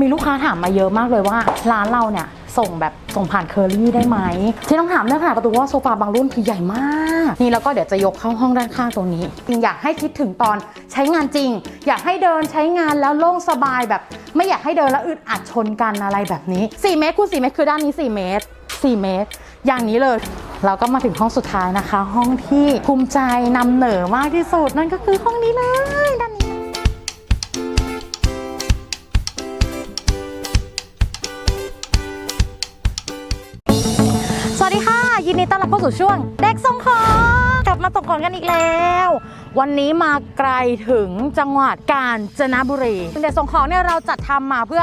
มีลูกค้าถามมาเยอะมากเลยว่า ร้านเราเนี่ยส่งแบบส่งผ่านเคอรี่ได้ไหม ที่ต้องถามเรื่องขนาดประตูว่าโซฟาบางรุ่นคือใหญ่มาก นี่แล้วก็เดี๋ยวจะยกเข้าห้องด้านข้างตรงนี้ อยากให้คิดถึงตอนใช้งานจริง อยากให้เดินใช้งานแล้วโล่งสบายแบบ ไม่อยากให้เดินแล้วอึดอัดชนกันอะไรแบบนี้ 4 เมตรคูณ4เมตรคือด้านนี้ 4 เมตร 4 เมตร อย่างนี้เลยเราก็มาถึงห้องสุดท้ายนะคะ ห้องที่ภูมิใจนำเหนอมากที่สุดนั่นก็คือห้องนี้เลยด้านนี้ ต้อนรับเข้าสู่ช่วง เด็กส่งของกลับมาส่งของกันอีกแล้ว วันนี้มาไกลถึงจังหวัดกาญจนบุรีเด็กส่งของเนี่ยเราจัดทำมาเพื่อ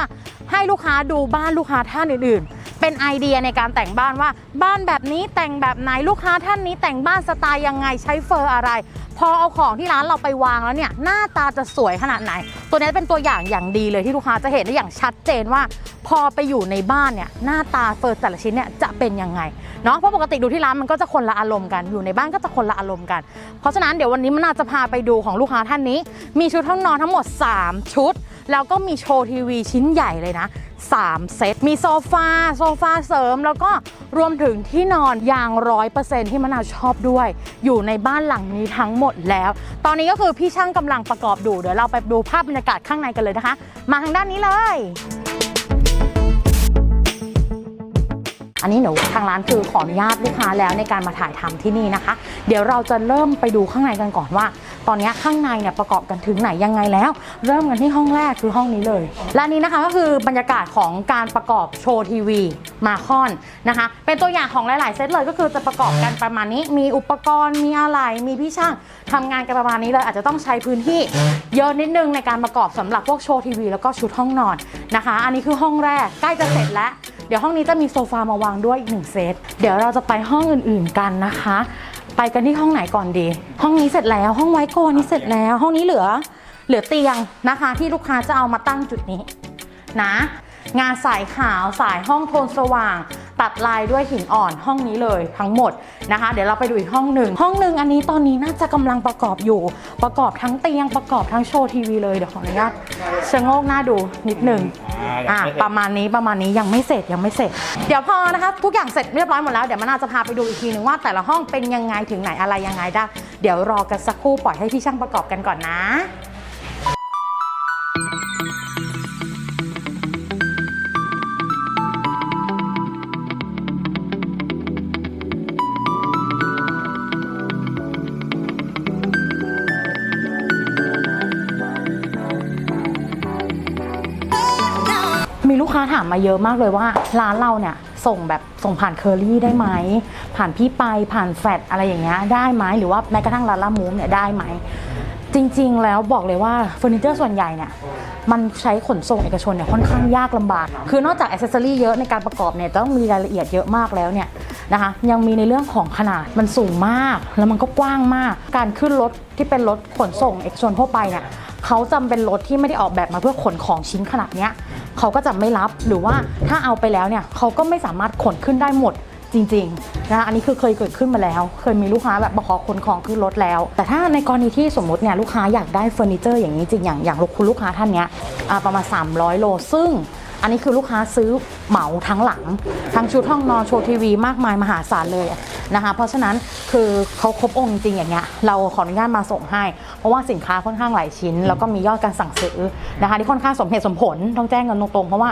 ให้ลูกค้าดูบ้านลูกค้าท่านอื่นๆ เป็นไอเดียในการแต่งบ้านว่า บ้านแบบนี้แต่งแบบไหนลูกค้าท่านนี้แต่งบ้านสไตล์ยังไงใช้เฟอร์อะไร พอเอาของที่ร้านเราไปวางแล้วเนี่ยหน้าตาจะสวยขนาดไหน ตัวนี้เป็นตัวอย่างอย่างดีเลยที่ลูกค้าจะเห็นได้อย่างชัดเจนว่า พอไปอยู่ในบ้านเนี่ยหน้าตาเฟอร์แต่ละชิ้นเนี่ยจะเป็นยังไงเนาะเพราะปกติดูที่ร้านมันก็จะคนละอารมณ์กันอยู่ในบ้านก็จะคนละอารมณ์กัน เพราะฉะนั้นเดี๋ยววันนี้มันน่าจะพาไปดูของลูกค้าท่านนี้ มีชุดห้องนอนทั้งหมด 3 ชุด แล้วก็มีโชว์ทีวีชิ้นใหญ่เลยนะ 3 เซต มีโซฟา โซฟาเสริม แล้วก็รวมถึงที่นอนอย่างร้อยเปอร์เซ็นที่มะนาวชอบด้วย อยู่ในบ้านหลังนี้ทั้งหมดแล้ว ตอนนี้ก็คือพี่ช่างกำลังประกอบดู เดี๋ยวเราไปดูภาพบรรยากาศข้างในกันเลยนะคะ มาทางด้านนี้เลย อันนี้หนูทางร้านคือขออนุญาตลูกค้าแล้วในการมาถ่ายทำที่นี่นะคะ เดี๋ยวเราจะเริ่มไปดูข้างในกันก่อนว่า ตอนนี้ข้างในเนี่ยประกอบกันถึงไหนยังไงแล้ว เริ่มกันที่ห้องแรกคือห้องนี้เลย และนี้นะคะก็คือบรรยากาศของการประกอบโชว์ทีวีมาคอนนะคะ เป็นตัวอย่างของหลาย ๆ เซตเลยก็คือจะประกอบกันประมาณนี้ มีอุปกรณ์มีอะไรมีพี่ช่างทำงานกันประมาณนี้เลยอาจจะต้องใช้พื้นที่เยอะนิดนึงในการประกอบสำหรับพวกโชว์ทีวีแล้วก็ชุดห้องนอนนะคะ อันนี้คือห้องแรกใกล้จะเสร็จแล้วเดี๋ยวห้องนี้จะมีโซฟามาวางด้วยอีกหนึ่งเซต เดี๋ยวเราจะไปห้องอื่นๆกันนะคะ ไปกันที่ห้องไหนก่อนดี ห้องนี้เสร็จแล้ว ห้องไว้โกนนี้เสร็จแล้ว ห้องนี้เหลือ เหลือเตียงนะคะ ที่ลูกค้าจะเอามาตั้งจุดนี้นะ งานสายขาวสายห้องโทนสว่าง ตัดลายด้วยหินอ่อนห้องนี้เลยทั้งหมดนะคะ เดี๋ยวเราไปดูอีกห้องหนึ่งห้องหนึ่งอันนี้ตอนนี้น่าจะกำลังประกอบอยู่ ประกอบทั้งเตียงประกอบทั้งโชว์ทีวีเลยเดี๋ยวขออนุญาตชะโงกหน้าดูนิดหนึ่งอะประมาณนี้ประมาณนี้ยังไม่เสร็จยังไม่เสร็จ เดี๋ยวพอนะคะทุกอย่างเสร็จเรียบร้อยหมดแล้วเดี๋ยวมันน่าจะพาไปดูอีกทีนึงว่าแต่ละห้องเป็นยังไงถึงไหนอะไรยังไงได้ เดี๋ยวรอกันสักครู่ปล่อยให้พี่ช่างประกอบกันก่อนนะ ถามมาเยอะมากเลยว่าร้านเราเนี่ยส่งแบบส่งผ่านเคอรี่ได้ไหม ผ่านพี่ไปผ่านแฟดอะไรอย่างเงี้ยได้ไหมหรือว่าแม้กระทั่งร้านละมูมเนี่ยได้ไหม จริงๆ แล้วบอกเลยว่าเฟอร์นิเจอร์ส่วนใหญ่เนี่ยมันใช้ขนส่งเอกชนเนี่ยค่อนข้างยากลำบาก คือนอกจากอ c เซสซอรี่เยอะในการประกอบเนี่ยต้องมีรายละเอียดเยอะมากแล้วเนี่ยนะคะยังมีในเรื่องของขนาดมันสูงมาก แล้วมันก็กว้างมาก การขึ้นรถที่เป็นรถขนส่งเอกชนทั่วไปเนี่ยเขาจำเป็นรถที่ไม่ได้ออกแบบมาเพื่อขนของชิ้นขนาดเนี้ยเขาก็จะไม่รับหรือว่าถ้าเอาไปแล้วเนี่ยเขาก็ไม่สามารถขนขึ้นได้หมด จริงๆนะอันนี้คือเคยเกิดขึ้นมาแล้ว เคยมีลูกค้าแบบมาขอขนของขึ้นรถแล้ว แต่ถ้าในกรณีที่สมมติเนี่ยลูกค้าอยากได้เฟอร์นิเจอร์อย่างนี้จริงอย่างอย่างคุณลูกค้าท่านเนี้ยประมาณ 300 โลซึ่ง อันนี้คือลูกค้าซื้อเหมาทั้งหลัง ทั้งชุดห้องนอนโชว์ทีวีมากมายมหาศาลเลยนะคะเพราะฉะนั้นคือเขาครบองค์จริงๆอย่างเงี้ยเราขออนุญาตมาส่งให้ เพราะว่าสินค้าค่อนข้างหลายชิ้น แล้วก็มียอดการสั่งซื้อนะคะที่ค่อนข้างสมเหตุสมผลต้องแจ้งกันตรงๆ เพราะว่า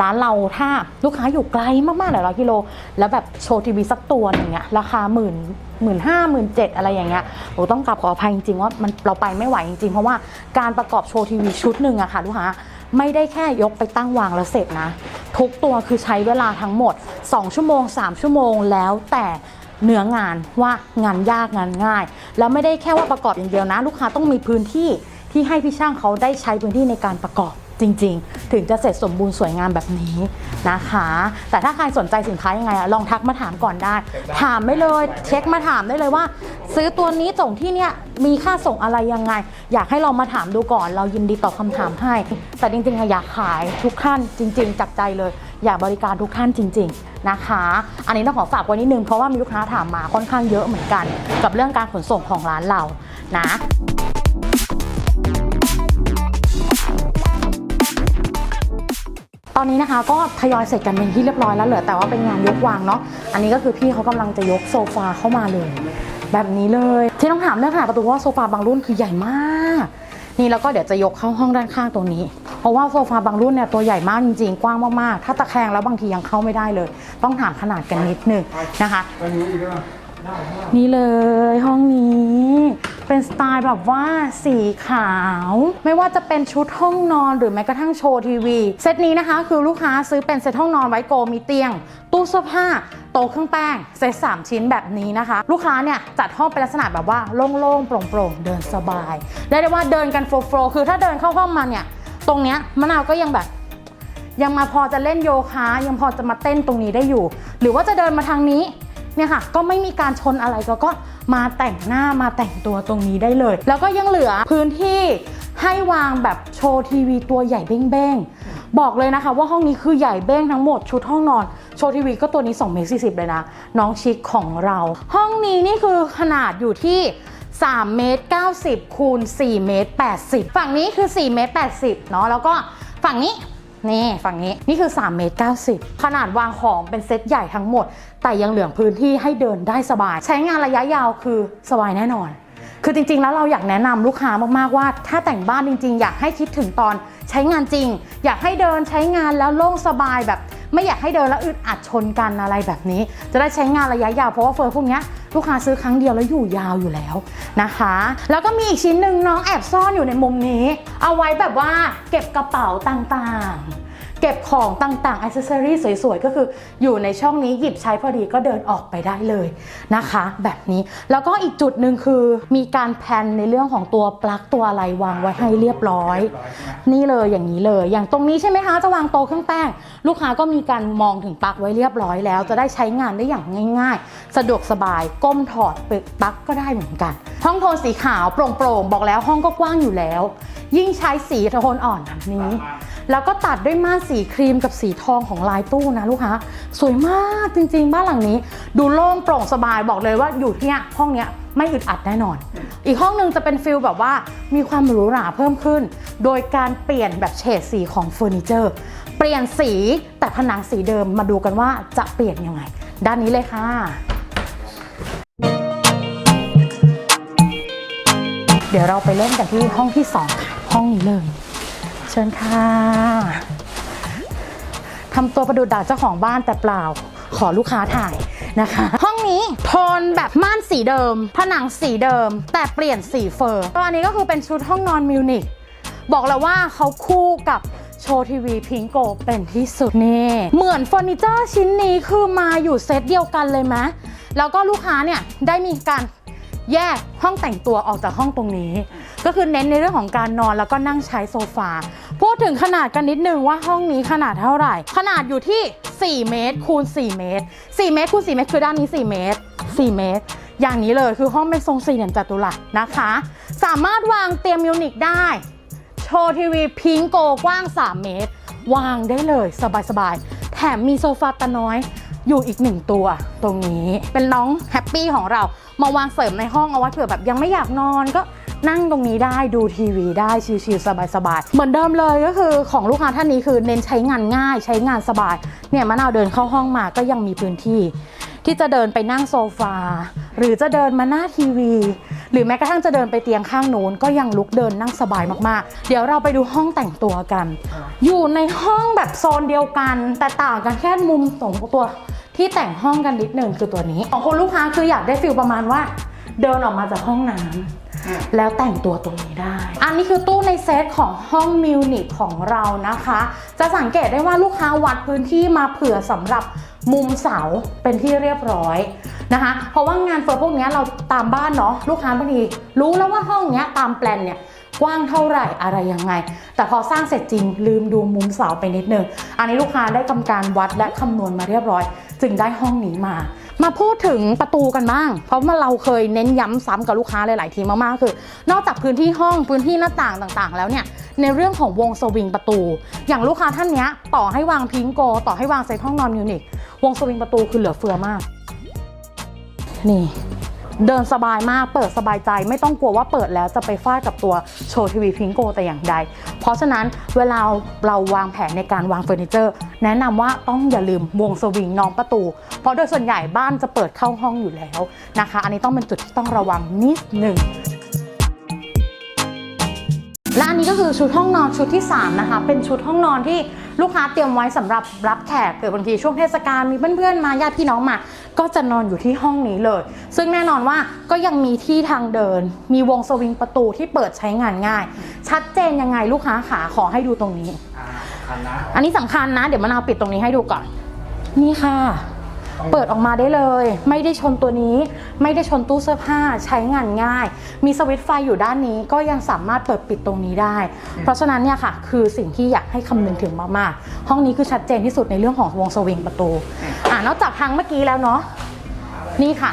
ร้านเราถ้าลูกค้าอยู่ไกลมากๆหลายร้อยกิโล แล้วแบบโชว์ทีวีสักตัวหนึงเงี้ยราคาหมื่นหมื่นห้าหมื่นเจ็ดอะไรอย่างเงี้ยโอ้ต้องกลับขออภัยจริงๆว่ามันเราไปไม่ไหวจริงๆเพราะว่าการประกอบโชว์ทีวีชุดหนึ่งอะค่ะลูกค้า ไม่ได้แค่ยกไปตั้งวางแล้วเสร็จนะ ทุกตัวคือใช้เวลาทั้งหมด 2 ชั่วโมง 3 ชั่วโมงแล้วแต่เนื้องานว่างานยากงานง่าย แล้วไม่ได้แค่ว่าประกอบอย่างเดียวนะ ลูกค้าต้องมีพื้นที่ที่ให้พี่ช่างเขาได้ใช้พื้นที่ในการประกอบ จริง ๆ ถึงจะเสร็จสมบูรณ์สวยงามแบบนี้นะคะ แต่ถ้าใครสนใจสินค้ายังไงอะลองทักมาถามก่อนได้ ถามไม่เลยเช็คมาถามได้เลยว่า ซื้อตัวนี้ส่งที่เนี่ยมีค่าส่งอะไรยังไง อยากให้เรามาถามดูก่อน เรายินดีตอบคำถามให้ แต่จริงๆอะอยากขายทุกท่านจริง ๆ จากใจเลย อยากบริการทุกท่านจริง ๆนะคะ อันนี้ต้องขอฝากไว้นิดนึงเพราะว่ามีลูกค้าถามมาค่อนข้างเยอะเหมือนกัน กับเรื่องการขนส่งของร้านเรานะ อนนี้นะคะก็ทยอยเสร็จกันเป็นที่เรียบร้อยแล้วเหลือแต่ว่าเป็นงานยกวางเนาะอันนี้ก็คือพี่เขากำลังจะยกโซฟาเข้ามาเลย แบบนี้เลย ที่ต้องถามเรื่องขนาดประตูเพราะว่าโซฟาบางรุ่นคือใหญ่มากนี่แล้วก็เดี๋ยวจะยกเข้าห้องด้านข้างตรงนี้ เพราะว่าโซฟาบางรุ่นเนี่ยตัวใหญ่มากจริงๆ กว้างมากๆ ถ้าตะแคงแล้วบางทียังเข้าไม่ได้เลย ต้องถามขนาดกันนิดนึงนะคะ นี่เลยห้องนี้ เป็นสไตล์แบบว่าสีขาว ไม่ว่าจะเป็นชุดห้องนอนหรือแม้กระทั่งโชว์ทีวี เซตนี้นะคะ คือลูกค้าซื้อเป็นเซตห้องนอนไว้โกมีเตียง ตู้เสื้อผ้าโต๊ะเครื่องแป้งเซต3ชิ้นแบบนี้นะคะ ลูกค้าเนี่ยจัดห้องเป็นลักษณะแบบว่าโล่งๆโปร่งๆเดินสบายได้ได้ว่าเดินกันโฟล์คือถ้าเดินเข้าห้องมาเนี่ยตรงเนี้ยมะนาวก็ยังแบบยังมาพอจะเล่นโยคะยังพอจะมาเต้นตรงนี้ได้อยู่ หรือว่าจะเดินมาทางนี้ เนี่ยค่ะก็ไม่มีการชนอะไรก็ก็มาแต่งหน้ามาแต่งตัวตรงนี้ได้เลย แล้วก็ยังเหลือพื้นที่ให้วางแบบโชว์ทีวีตัวใหญ่เบ้งๆ บอกเลยนะคะว่าห้องนี้คือใหญ่เบ้งทั้งหมดชุดห้องนอนโชว์ทีวีก็ตัวนี้2เมตร40เลยนะ น้องชิคของเรา ห้องนี้นี่คือขนาดอยู่ที่3เมตร90คูณ4เมตร80 ฝั่งนี้คือ4เมตร80เนาะแล้วก็ฝั่งนี้ นี่ฝั่งนี้นี่คือ 3 เมตร 90 ขนาดวางของเป็นเซตใหญ่ทั้งหมด แต่ยังเหลือพื้นที่ให้เดินได้สบาย ใช้งานระยะยาวคือสบายแน่นอน คือจริงๆ แล้วเราอยากแนะนำลูกค้ามากๆว่า ถ้าแต่งบ้านจริง ๆ อยากให้คิดถึงตอนใช้งานจริง อยากให้เดินใช้งานแล้วโล่งสบายแบบ ไม่อยากให้เดินแล้วอึดอัดชนกันอะไรแบบนี้ จะได้ใช้งานระยะยาวเพราะว่าเฟอร์พวกนี้ลูกค้าซื้อครั้งเดียวแล้วอยู่ยาวอยู่แล้วนะคะ แล้วก็มีอีกชิ้นหนึ่งน้องแอบซ่อนอยู่ในมุมนี้ เอาไว้แบบว่าเก็บกระเป๋าต่างๆ เก็บของต่างๆอิเซอรี่สวยๆ ก็คืออยู่ในช่องนี้หยิบใช้พอดีก็เดินออกไปได้เลยนะคะ แบบนี้แล้วก็อีกจุดหนึ่งคือมีการแพนในเรื่องของตัวปลั๊กตัวอะไรวางไว้ให้เรียบร้อย นี่เลยอย่างนี้เลย อย่างตรงนี้ใช่ไหมคะจะวางโต๊ะเครื่องแป้ง ลูกค้าก็มีการมองถึงปลั๊กไว้เรียบร้อยแล้ว จะได้ใช้งานได้อย่างง่าย ๆ สะดวกสบายก้มถอดเปิดปลั๊กก็ได้เหมือนกัน ห้องโทนสีขาวโปร่งๆบอกแล้วห้องก็กว้างอยู่แล้ว ยิ่งใช้สีโทนอ่อนแบบนี้ แล้วก็ตัดด้วยม่านสีครีมกับสีทองของลายตู้นะลูกค้าสวยมากจริงๆ บ้านหลังนี้ ดูโล่งโปร่งสบายบอกเลยว่าอยู่ที่เนี่ยห้องเนี้ยไม่อึดอัดแน่นอน อีกห้องหนึ่งจะเป็นฟิลแบบว่ามีความหรูหราเพิ่มขึ้น โดยการเปลี่ยนแบบเฉดสีของเฟอร์นิเจอร์ เปลี่ยนสีแต่ผนังสีเดิมมาดูกันว่าจะเปลี่ยนยังไง ด้านนี้เลยค่ะ เดี๋ยวเราไปเล่นกันที่ห้องที่สองค่ะห้องนี้เลย เชิญค่ะทำตัวประดุดดาเจ้าของบ้านแต่เปล่า ขอลูกค้าถ่ายนะคะ ห้องนี้โทนแบบม่านสีเดิม ผนังสีเดิม แต่เปลี่ยนสีเฟอร์ตัวนี้ก็คือเป็นชุดห้องนอนมิวนิกบอกแล้วว่าเขาคู่กับโชว์ทีวีพิงโกเป็นที่สุดนี่ เหมือนเฟอร์นิเจอร์ชิ้นนี้คือมาอยู่เซตเดียวกันเลยไหมแล้วก็ลูกค้าเนี่ยได้มีการแยกห้องแต่งตัวออกจากห้องตรงนี้ ก็คือเน้นในเรื่องของการนอนแล้วก็นั่งใช้โซฟา พูดถึงขนาดกันนิดนึงว่าห้องนี้ขนาดเท่าไหร่ ขนาดอยู่ที่ 4 เมตรคูณ 4 เมตร 4 เมตรคูณ 4 เมตร คือด้านนี้ 4 เมตร 4 เมตร อย่างนี้เลยคือห้องเป็นทรงสี่เหลี่ยมจัตุรัสนะคะ สามารถวางเตียงมิวนิกได้ โชว์ทีวีพิงโกกว้าง 3 เมตร วางได้เลยสบายๆ แถมมีโซฟาตาน้อยอยู่อีกหนึ่งตัวตรงนี้เป็นน้องแฮปปี้ของเรามาวางเสริมในห้องเอาไว้เผื่อแบบยังไม่อยากนอนก็ นั่งตรงนี้ได้ดูทีวีได้ชิลๆสบายๆ เหมือนเดิมเลยก็คือของลูกค้าท่านนี้คือเน้นใช้งานง่ายใช้งานสบาย เนี่ยมะนาวเดินเข้าห้องมาก็ยังมีพื้นที่ ที่จะเดินไปนั่งโซฟา หรือจะเดินมาหน้าทีวี หรือแม้กระทั่งจะเดินไปเตียงข้างโน้นก็ยังลุกเดินนั่งสบายมากๆ เดี๋ยวเราไปดูห้องแต่งตัวกัน อยู่ในห้องแบบโซนเดียวกัน แต่ต่างกันแค่มุมสองตัวที่แต่งห้องกันนิดหนึ่งคือตัวนี้ของคุณลูกค้าคืออยากได้ฟิลประมาณว่า เดินออกมาจากห้องน้ำ แล้วแต่งตัวตรงนี้ได้ อันนี้คือตู้ในเซตของห้องมิวนิคของเรานะคะ จะสังเกตได้ว่าลูกค้าวัดพื้นที่มาเผื่อสำหรับมุมเสาเป็นที่เรียบร้อยนะคะ เพราะว่างานเฟิร์พวกนี้เราตามบ้านเนาะลูกค้าบางทีรู้แล้วว่าห้องเนี้ยตามแปลนเนี่ยกว้างเท่าไหร่อะไรยังไง แต่พอสร้างเสร็จจริงลืมดูมุมเสาไปนิดนึง อันนี้ลูกค้าได้ทำการวัดและคำนวณมาเรียบร้อย จึงได้ห้องนี้มา มาพูดถึงประตูกันบ้าง เพราะว่าเราเคยเน้นย้ำซ้ำกับลูกค้าหลาย ๆ ทีมากๆคือ นอกจากพื้นที่ห้องพื้นที่หน้าต่างต่างๆ แล้วเนี่ยในเรื่องของวงสวิงประตู อย่างลูกค้าท่านเนี้ยต่อให้วางพิงโก ต่อให้วางเซตห้องนอนมิวนิกวงสวิงประตูคือเหลือเฟือมาก นี่ เดินสบายมากเปิดสบายใจ ไม่ต้องกลัวว่าเปิดแล้วจะไปฟาดกับตัวโชว์ทีวีพิงโกแต่อย่างใด เพราะฉะนั้นเวลาเราวางแผนในการวางเฟอร์นิเจอร์ แนะนำว่าต้องอย่าลืมวงสวิงน้องประตู เพราะโดยส่วนใหญ่บ้านจะเปิดเข้าห้องอยู่แล้วนะคะ อันนี้ต้องเป็นจุดที่ต้องระวังนิดหนึ่ง และอันนี้ก็คือชุดห้องนอนชุดที่ 3 นะคะ เป็นชุดห้องนอนที่ลูกค้าเตรียมไว้สำหรับรับแขกเกิดบางทีช่วงเทศกาลมีเพื่อนๆมาญาติพี่น้องมา ก็จะนอนอยู่ที่ห้องนี้เลย ซึ่งแน่นอนว่าก็ยังมีที่ทางเดิน มีวงสวิงประตูที่เปิดใช้งานง่าย ชัดเจนยังไงลูกค้าขาขอให้ดูตรงนี้อ่าคันนะอันนี้สำคัญนะ เดี๋ยวมะนาวปิดตรงนี้ให้ดูก่อน นี่ค่ะ เปิดออกมาได้เลย ไม่ได้ชนตัวนี้ ไม่ได้ชนตู้เสื้อผ้าใช้งานง่าย มีสวิตช์ไฟอยู่ด้านนี้ก็ยังสามารถเปิดปิดตรงนี้ได้ เพราะฉะนั้นเนี่ยค่ะ คือสิ่งที่อยากให้คำนึงถึงมากๆ ห้องนี้คือชัดเจนที่สุดในเรื่องของวงสวิงประตูอ่านอกจากพังเมื่อกี้แล้วเนาะนี่ค่ะ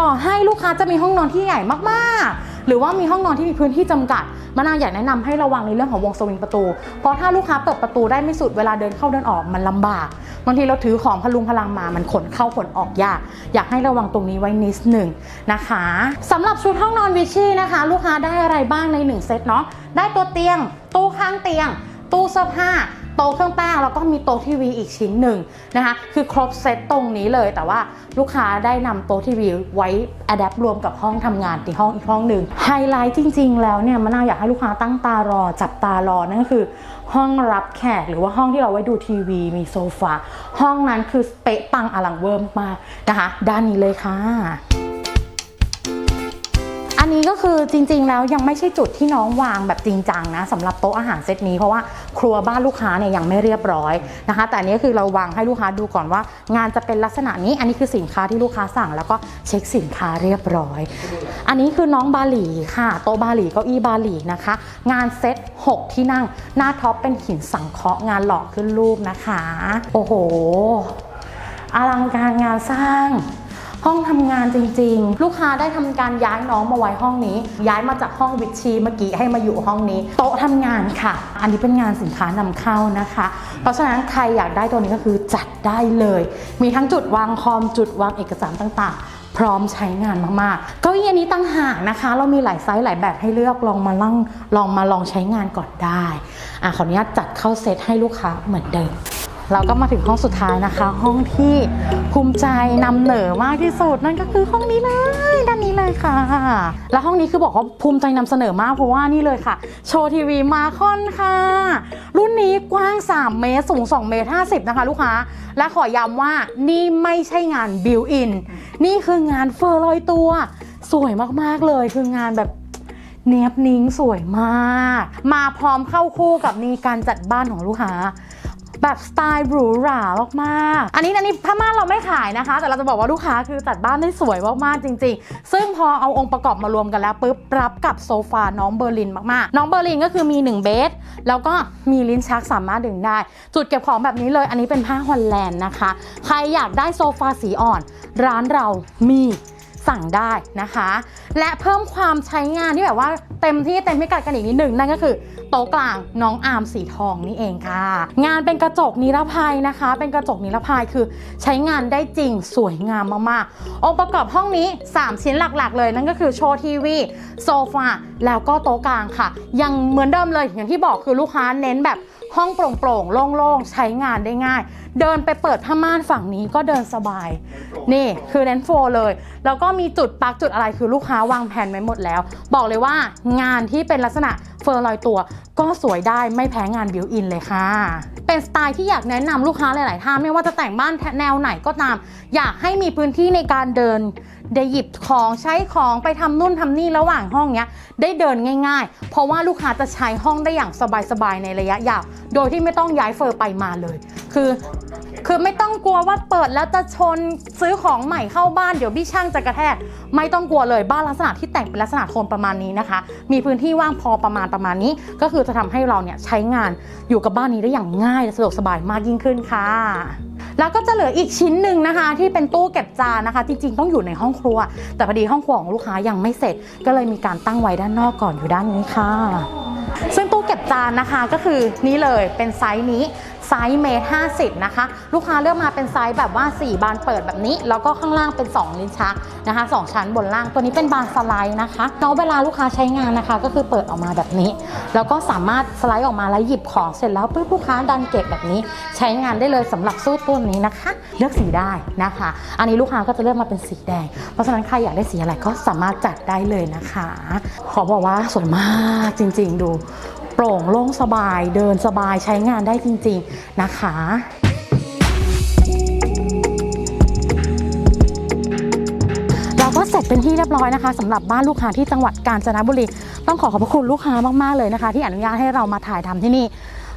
ต่อให้ลูกค้าจะมีห้องนอนที่ใหญ่มากๆ หรือว่ามีห้องนอนที่มีพื้นที่จำกัด มะนาวอยากแนะนำให้ระวังในเรื่องของวงสวิงประตู เพราะถ้าลูกค้าเปิดประตูได้ไม่สุดเวลาเดินเข้าเดินออกมันลำบากบางทีเราถือของพลุงพลังมามันขนเข้าขนออกยาก อยากให้ระวังตรงนี้ไว้นิดหนึ่งนะคะสำหรับชุดห้องนอนวิชี่นะคะ ลูกค้าได้อะไรบ้างในหนึ่งเซตเนาะได้ตัวเตียง ตู้ข้างเตียง ตู้เสื้อผ้า โต๊ะเครื่องแป้งแล้วก็มีโต๊ะทีวีอีกชิ้นหนึ่งนะคะคือครบเซตตรงนี้เลย แต่ว่าลูกค้าได้นำโต๊ะทีวีไว้อัดแอปรวมกับห้องทำงานที่ห้องอีกห้องหนึ่งไฮไลท์จริง ๆ แล้วเนี่ยมะนาวอยากให้ลูกค้าตั้งตารอ จับตารอนั่นก็คือ ห้องรับแขกหรือว่าห้องที่เราไว้ดูทีวี มีโซฟาห้องนั้นคือเป๊ะปังอลังเวิร์มมากนะคะ ด้านนี้เลยค่ะ คือจริงๆแล้วยังไม่ใช่จุดที่น้องวางแบบจริงจังนะสำหรับโต๊ะอาหารเซตนี้เพราะว่าครัวบ้านลูกค้าเนี่ยยังไม่เรียบร้อยนะคะ แต่อันนี้คือเราวางให้ลูกค้าดูก่อนว่า งานจะเป็นลักษณะนี้ อันนี้คือสินค้าที่ลูกค้าสั่งแล้วก็เช็คสินค้าเรียบร้อย อันนี้คือน้องบาหลีค่ะ โต๊ะบาหลีเก้าอี้บาหลีนะคะ งานเซต6 ที่นั่ง หน้าท็อปเป็นหินสังเคราะห์งานหล่อขึ้นรูปนะคะ โอ้โหอลังการงานสร้าง ห้องทำงานจริง ๆ ลูกค้าได้ทำการย้ายน้องมาไว้ห้องนี้ ย้ายมาจากห้องวิชีเมื่อกี้ให้มาอยู่ห้องนี้ โต๊ะทำงานค่ะ อันนี้เป็นงานสินค้านำเข้านะคะ เพราะฉะนั้นใครอยากได้ตัวนี้ก็คือจัดได้เลย มีทั้งจุดวางคอมจุดวางเอกสารต่างๆพร้อมใช้งานมากๆ เก้าอี้อันนี้ตั้งหากนะคะ เรามีหลายไซส์หลายแบบให้เลือกลองมาลั่งลองมาลองใช้งานก่อนได้อะขออนุญาตจัดเข้าเซตให้ลูกค้าเหมือนเดิม เราก็มาถึงห้องสุดท้ายนะคะ ห้องที่ภูมิใจนำเหนอมากที่สุดนั่นก็คือห้องนี้เลยด้านนี้เลยค่ะ แล้วห้องนี้คือบอกว่าภูมิใจนำเสนอมากเพราะว่านี่เลยค่ะ โชว์ทีวีมาคอนค่ะ รุ่นนี้กว้าง 3 เมตร สูง 2 เมตร 50 นะคะ ลูกค้า และขอย้ำว่านี่ไม่ใช่งานบิวอิน นี่คืองานเฟอร์ลอยตัว สวยมากๆเลยคืองานแบบเนียบนิ้งสวยมาก มาพร้อมเข้าคู่กับนี่การจัดบ้านของลูกค้า แบบสไตล์หรูหรามากๆ อันนี้อันนี้ผ้าม่านเราไม่ขายนะคะ แต่เราจะบอกว่าลูกค้าคือจัดบ้านได้สวยมากๆจริง ๆ ซึ่งพอเอาองค์ประกอบมารวมกันแล้วปุ๊บรับกับโซฟาน้องเบอร์ลินมากๆ น้องเบอร์ลินก็คือมี1เบสแล้วก็มีลิ้นชักสามารถดึงได้ จุดเก็บของแบบนี้เลย อันนี้เป็นผ้าฮอลแลนด์นะคะ ใครอยากได้โซฟาสีอ่อน ร้านเรามีสั่งได้นะคะ และเพิ่มความใช้งานที่แบบว่าเต็มที่เต็มพิกัดกันอีกนิดหนึ่งนั่นก็คือ โต๊ะกลางน้องอาร์มสีทองนี่เองค่ะ งานเป็นกระจกนิรภัยนะคะ เป็นกระจกนิรภัยคือใช้งานได้จริงสวยงามมากๆองค์ประกอบห้องนี้ 3 ชิ้นหลักๆ เลยนั่นก็คือโชว์ทีวีโซฟาแล้วก็โต๊ะกลางค่ะ ยังเหมือนเดิมเลยอย่างที่บอกคือลูกค้าเน้นแบบ ห้องโปร่งๆโล่งๆ ใช้งานได้ง่าย เดินไปเปิดผ้าม่านฝั่งนี้ก็เดินสบาย นี่คือเน้นโฟเลย แล้วก็มีจุดปลั๊กจุดอะไรคือลูกค้าวางแผนไว้หมดแล้ว บอกเลยว่างานที่เป็นลักษณะเฟอร์ลอยตัว ก็สวยได้ไม่แพ้งานบิวอินเลยค่ะ เป็นสไตล์ที่อยากแนะนำลูกค้าหลาย ๆ ท่านไม่ว่าจะแต่งบ้านแนวไหนก็ตาม อยากให้มีพื้นที่ในการเดิน ได้หยิบของใช้ของไปทำนู่นทำนี่ระหว่างห้องเนี้ยได้เดินง่าย ๆ เพราะว่าลูกค้าจะใช้ห้องได้อย่างสบายๆในระยะยาว โดยที่ไม่ต้องย้ายเฟอร์ไปมาเลย คือคือไม่ต้องกลัวว่าเปิดแล้วจะชนซื้อของใหม่เข้าบ้านเดี๋ยวพี่ช่างจะกระแทก ไม่ต้องกลัวเลยบ้านลักษณะที่แต่งเป็นลักษณะโทนประมาณนี้นะคะ มีพื้นที่ว่างพอประมาณประมาณนี้ ก็คือจะทำให้เราเนี่ยใช้งานอยู่กับบ้านนี้ได้อย่างง่ายและสะดวกสบายมากยิ่งขึ้นค่ะ แล้วก็จะเหลืออีกชิ้นหนึ่งนะคะ ที่เป็นตู้เก็บจานนะคะ จริงๆต้องอยู่ในห้องครัว แต่พอดีห้องครัวของลูกค้ายังไม่เสร็จ ก็เลยมีการตั้งไว้ด้านนอกก่อนอยู่ด้านนี้ค่ะซึ่งตู้เก็บจานนะคะก็คือนี่เลยเป็นไซส์นี้ ไซส์เมตรห้าสิบนะคะ ลูกค้าเลือกมาเป็นไซส์แบบว่า 4 บานเปิดแบบนี้ แล้วก็ข้างล่างเป็น 2 ลิ้นชักนะคะ 2 ชั้นบนล่างตัวนี้เป็นบานสไลด์นะคะแล้วเวลาลูกค้าใช้งานนะคะ ก็คือเปิดออกมาแบบนี้ แล้วก็สามารถสไลด์ออกมาแล้วหยิบของเสร็จแล้วปุ๊บลูกค้าดันเก็บแบบนี้ ใช้งานได้เลยสำหรับสู้ตัวนี้นะคะ เลือกสีได้นะคะ อันนี้ลูกค้าก็จะเลือกมาเป็นสีแดง เพราะฉะนั้นใครอยากได้สีอะไรก็สามารถจัดได้เลยนะคะ ขอบอกว่าสวยมากจริง ๆ ดู โปร่งโล่งสบายเดินสบายใช้งานได้จริง ๆนะคะเราก็เสร็จเป็นที่เรียบร้อยนะคะสำหรับบ้านลูกค้าที่จังหวัดกาญจนบุรี ต้องขอขอบพระคุณลูกค้ามากๆเลยนะคะ ที่อนุญาตให้เรามาถ่ายทำที่นี่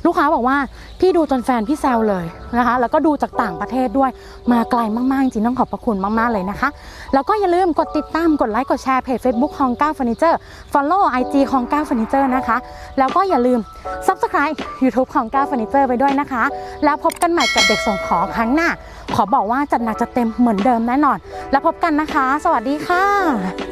ลูกค้าบอกว่าพี่ดูจนแฟนพี่แซวเลยนะคะ แล้วก็ดูจากต่างประเทศด้วยมาไกลมากๆจริงต้องขอบพระคุณมากๆเลยนะคะ แล้วก็อย่าลืมกดติดตามกดไลค์กดแชร์เพจ Facebook ของก้าเฟอร์นิเจอร์ Follow IG ของก้าเฟอร์นิเจอร์นะคะ แล้วก็อย่าลืม Subscribe YouTube ของก้าเฟอร์นิเจอร์ไปด้วยนะคะ แล้วพบกันใหม่กับเด็กส่งของครั้งหน้า ขอบอกว่าจัดหนักจัดเต็มเหมือนเดิมแน่นอน แล้วพบกันนะคะ สวัสดีค่ะ